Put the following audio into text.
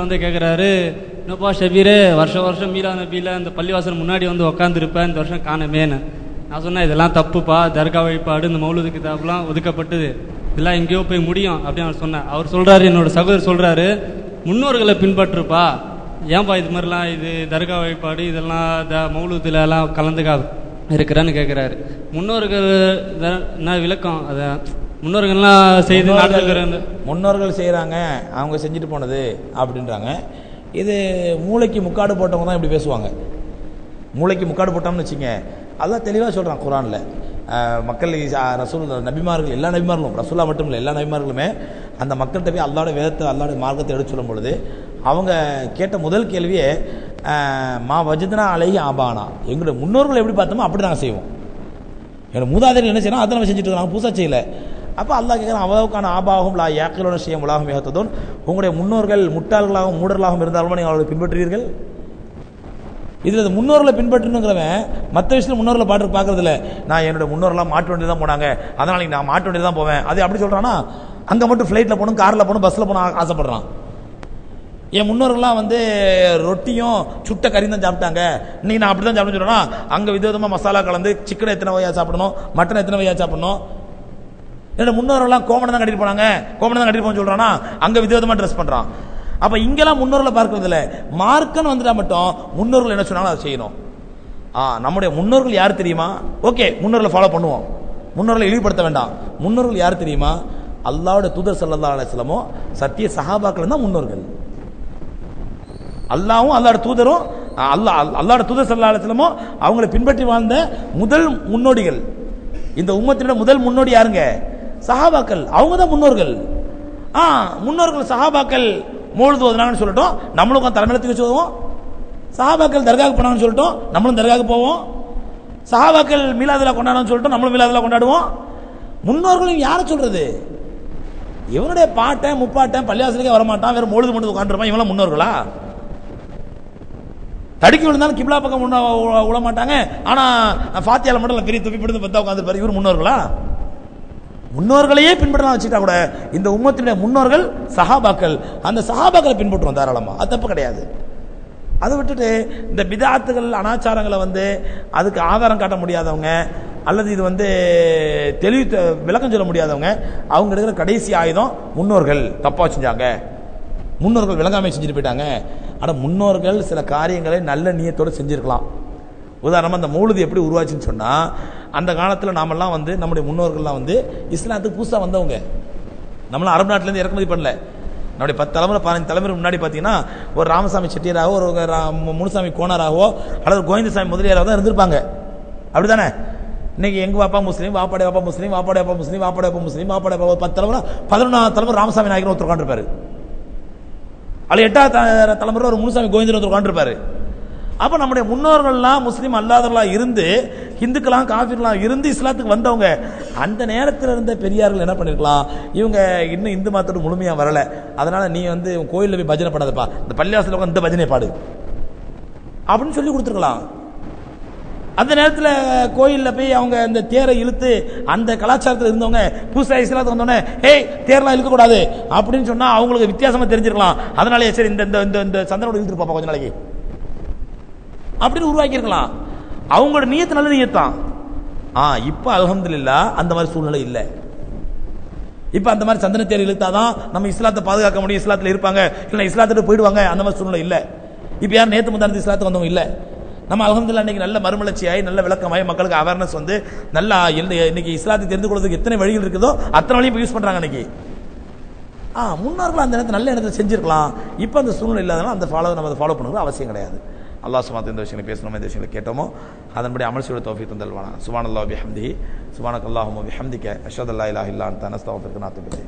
வந்து கேட்குறாரு என்னப்பா ஷபீரே வருஷம் வருஷம் மீலா நபியில் இந்த பள்ளிவாசல் முன்னாடி வந்து உக்காந்துருப்பேன் இந்த வருஷம் காணமேன்னு. நான் சொன்னேன் இதெல்லாம் தப்புப்பா தர்கா வழிபாடு இந்த மௌலுது கிதாப்லாம் ஒதுக்கப்பட்டது. இதெல்லாம் எங்கேயோ போய் முடியும் அப்படின்னு அவர் சொன்னேன் அவர் சொல்கிறாரு என்னோட சகோதரர் சொல்கிறாரு முன்னோர்களை பின்பற்றுப்பா. ஏன்பா இது மாதிரிலாம் இது தர்கா வழிபாடு இதெல்லாம் த மௌலுதுல எல்லாம் கலந்துக்கா இருக்கிறான்னு கேட்குறாரு முன்னோர்கள் என்ன விளக்கம்? அதை முன்னோர்கள்லாம் செய்து முன்னோர்கள் செய்கிறாங்க அவங்க செஞ்சுட்டு போனது அப்படின்றாங்க. இது மூளைக்கு முக்காடு போட்டவங்க தான் இப்படி பேசுவாங்க. மூளைக்கு முக்காடு போட்டோம்னு வச்சுங்க அதான் தெளிவாக சொல்கிறான் குரானில். மக்கள் ரசூல் நபிமார்கள் எல்லா நபிமார்களும் ரசூலா மட்டும் இல்லை எல்லா நபிமார்களுமே அந்த மக்கள்கிட்ட போய் அல்லாட வேதத்தை அல்லாட மார்க்கத்தை எடுத்து சொல்லும் பொழுது அவங்க கேட்ட முதல் கேள்வியே மா வஜதனா அழகி ஆபானா எங்களுடைய முன்னோர்கள் எப்படி பார்த்தோமோ அப்படி நாங்கள் செய்வோம். என்னோட மூதாதையர் என்ன செய்யணும் அதை நம்ம செஞ்சுட்டு இருக்கோம் புதுசாக செய்யல. அப்போ அல்லாஹ் கேட்குறான் அவ்வளவுக்கான ஆபாகும் லா யாக்கிலோட செய்யும் உலகம் மிகத்ததும் உங்களுடைய முன்னோர்கள் முட்டாள்களாகவும் மூடர்களாகவும் இருந்தாலும் நீங்கள் அவர்களை பின்பற்றுவீர்கள்? இதில் இந்த முன்னோர்களை பின்பற்றணுங்கிறவன் மற்ற விஷயத்தில் முன்னோர்களை பாட்டு பார்க்கறதில்ல. நான் என்னோட முன்னோர்கள்லாம் மாட்டு வண்டி தான் போனாங்க. அதனால் நான் மாட்டு வண்டி தான் போவேன். அது அப்படி சொல்கிறான்னா அங்கே மட்டும் ஃப்ளைட்டில் போகணும் காரில் போகணும் பஸ்ஸில் போகணும் ஆசைப்பட்றான் ஆசைப்படுறான். என் முன்னோர்கள்லாம் வந்து ரொட்டியும் சுட்ட கறியும் தான் சாப்பிட்டாங்க. நீ நான் அப்படி தான் சாப்பிட சொல்கிறேன்னா அங்கே விதவிதமாக மசாலா கலந்து சிக்கனை எத்தனை வகையாக சாப்பிடணும் மட்டன் எத்தனை வகையாக சாப்பிடணும்? என்னோட முன்னோர்கள்லாம் கோமணம் தான் கட்டிட்டு போனாங்க. கோமணம் தான் கட்டிட்டு போகணும்னு சொல்றானா? அங்கே விதவிதமாக ட்ரெஸ் பண்ணுறான் அப்போ இங்கெல்லாம் முன்னோர்களை பார்க்கறது இல்ல. மார்க்கன்னு வந்துட்டா மட்டும் முன்னோர்கள் என்ன சொன்னாலும் அதை செய்யணும். ஆ நம்முடைய முன்னோர்கள் யார் தெரியுமா? ஓகே முன்னோர்களை ஃபாலோ பண்ணுவோம். முன்னோர்களை இழிவுபடுத்த வேண்டாம். முன்னோர்கள் யார் தெரியுமா? அல்லாவோட தூதர் சல்லா அலிஸ்லமோ சத்திய சகாபாக்கள் தான் முன்னோர்கள். அல்லாவும் அல்லாட தூதரும் அல்லாஹ் அல்லாட தூதர் சல்லா அலிஸ்லமோ அவங்களை பின்பற்றி வாழ்ந்த முதல் முன்னோடிகள். இந்த உம்மத்தினோட முதல் முன்னோடி யாருங்க? சஹாபாக்கள் அவங்க தான் முன்னோர்கள். ஆ முன்னோர்கள் சஹாபாக்கள் மூழ்து ஓதுனாங்கன்னு சொல்லட்டும். நம்மளுக்கும் உட்கார்ந்து தலைமையிலத்துக்கு வச்சுக்குவோம் சஹாபாக்கள் தர்காவுக்கு போனாங்கன்னு சொல்லட்டும். நம்மளும் தர்காவுக்கு போவோம். சஹாபாக்கள் மீலாதில் கொண்டாடணும்னு சொல்லிட்டு நம்மளும் மீலாதில் கொண்டாடுவோம். முன்னோர்களையும் யாரை சொல்கிறது இவனுடைய பாட்டன் முப்பாட்டன் பள்ளியாசலுக்கே வரமாட்டான். வேறு மொழுது மட்டும் உட்காந்துருப்பான் இவெல்லாம் முன்னோர்களா? தடுக்கி விழுந்தாலும் கிப்லா பக்கம் முன்ன மாட்டாங்க ஆனால் ஃபாத்தியால் மட்டும் எல்லாம் பெரிய துப்பி பிடித்து பத்தா உட்காந்துருப்பார் இவர் முன்னோர்களா? முன்னோர்களையே பின்பற்றலாம் வச்சுட்டா கூட இந்த உம்மத்தினுடைய முன்னோர்கள் சஹாபாக்கள் அந்த சஹாபாக்களை பின்பற்றுவோம் தாராளமாக அது தப்பு கிடையாது. அதை விட்டுட்டு இந்த பிதாத்துகள் அனாச்சாரங்களை வந்து அதுக்கு ஆதாரம் காட்ட முடியாதவங்க அல்லது இது வந்து தெளிவு விளக்கம் சொல்ல முடியாதவங்க அவங்க எடுக்கிற கடைசி ஆயுதம் முன்னோர்கள். தப்பாக செஞ்சாங்க. முன்னோர்கள் விளங்காமை செஞ்சுட்டு போயிட்டாங்க. ஆனால் முன்னோர்கள் சில காரியங்களை நல்ல நீயத்தோடு செஞ்சுருக்கலாம். உதாரணமாக அந்த மௌலுது எப்படி உருவாச்சுன்னு சொன்னால் அந்த காலத்தில் நாமெல்லாம் வந்து நம்முடைய முன்னோர்கள்லாம் வந்து இஸ்லாத்துக்கு புதுசாக வந்தவங்க. நம்மளாம் அரபு நாட்டிலேருந்து இறக்குமதி பண்ணல. நம்முடைய பத்து தலைமுறை பதினஞ்சு தலைமுறை முன்னாடி பார்த்தீங்கன்னா ஒரு ராமசாமி செட்டியராகவோ ஒரு முனுசாமி கோனாராவோ அல்லது கோவிந்தசாமி முதலியாராக தான் இருந்திருப்பாங்க. அப்படி தானே இன்னைக்கு எங்கள் பாப்பா முஸ்லீம் வாப்பாடைய பாப்பா முஸ்லீம் வாப்பாடைய பாப்பா முஸ்லீம் வாப்பாடைய பாப்பா முஸ்லீம் வாப்பாடைய பாப்பா பத்து தலைமுறை பதினொன்றாவது தலைமுறை ராமசாமி நாயகர் ஒருத்தர் உட்காந்துருப்பாரு அதில் எட்டாவது த- தலைமுறை ஒரு முனுசாமி கோவிந்தன் ஒருத்தர் உட்காந்துருப்பாரு அப்போ நம்முடைய முன்னோர்கள்லாம் முஸ்லீம் அல்லாதவர்களாக இருந்து இந்துக்கெல்லாம் காஃபிர்லாம் இருந்து இஸ்லாத்துக்கு வந்தவங்க அந்த நேரத்தில் இருந்த பெரியார்கள் என்ன பண்ணிருக்கலாம்? இவங்க இன்னும் இந்து மதத்தோட முழுமையாக வரலை. அதனால் நீ வந்து கோயிலில் போய் பஜனை பண்ணாதப்பா. இந்த பள்ளிவாசல இந்த பஜனை பாடு. அப்படின்னு சொல்லி கொடுத்துருக்கலாம். அந்த நேரத்தில் கோயிலில் போய் அவங்க அந்த தேரை இழுத்து அந்த கலாச்சாரத்தில் இருந்தவங்க புதுசாக இஸ்லாத்துக்கு வந்தோடனே ஏய் தேர்லாம் இழுக்கக்கூடாது. அப்படின்னு சொன்னால் அவங்களுக்கு வித்தியாசமாக தெரிஞ்சிருக்கலாம். அதனாலே சரி இந்த இந்த இந்த இந்த சந்தனோட இழுத்துட்டு பாப்பா கொஞ்ச நாளைக்கு. அப்படின்னு உருவாக்கியிருக்கலாம். அவங்களோட நியத்து நல்ல நீயத்தான் ஆ இப்போ அல்ஹம்துலில்லாஹ் அந்த மாதிரி சூழ்நிலை இல்லை. இப்போ அந்த மாதிரி சந்தன தேர் இழுத்தாதான் நம்ம இஸ்லாத்தை பாதுகாக்க முடியும் இஸ்லாத்தில் இருப்பாங்க. இல்லை இஸ்லாத்துட்டு போயிடுவாங்க அந்த மாதிரி சூழ்நிலை இல்லை. இப்போ யார் நேற்று முந்தானது இஸ்லாத்துக்கு வந்தவங்க இல்லை. நம்ம அலமதுல்லா இன்னைக்கு நல்ல மறுமலர்ச்சியாகி நல்ல விளக்கமாய் மக்களுக்கு அவேர்னஸ் வந்து நல்லா இன்னைக்கு இஸ்லாத்தை தெரிந்து கொள்வதற்கு எத்தனை வழிகள் இருக்குதோ அத்தனை வழியும் இப்போ யூஸ் பண்ணுறாங்க இன்னைக்கு. ஆ முன்னோர்கள் அந்த நேரத்தில் நல்ல இடத்துல செஞ்சிருக்கலாம். இப்போ அந்த சூழ்நிலை இல்லாதனால அந்த ஃபாலோ நம்ம அதை ஃபாலோ பண்ணுறது அவசியம் கிடையாது. அல்லாஹ் சுமாத் இந்த விஷயங்களை பேசணுமோ? இந்த விஷயங்களை கேட்டோமோ? அதன்படி அமல் செய்ய தோஃபி தந்தல்வானா சுபான் அல்லாஹ் பிஹம்தி சுபானக் அல்லாஹும் பிஹம்திக்க அஷத் அல்லா இல்லா அந்த அனஸ்தாவத்திற்கு நாத்து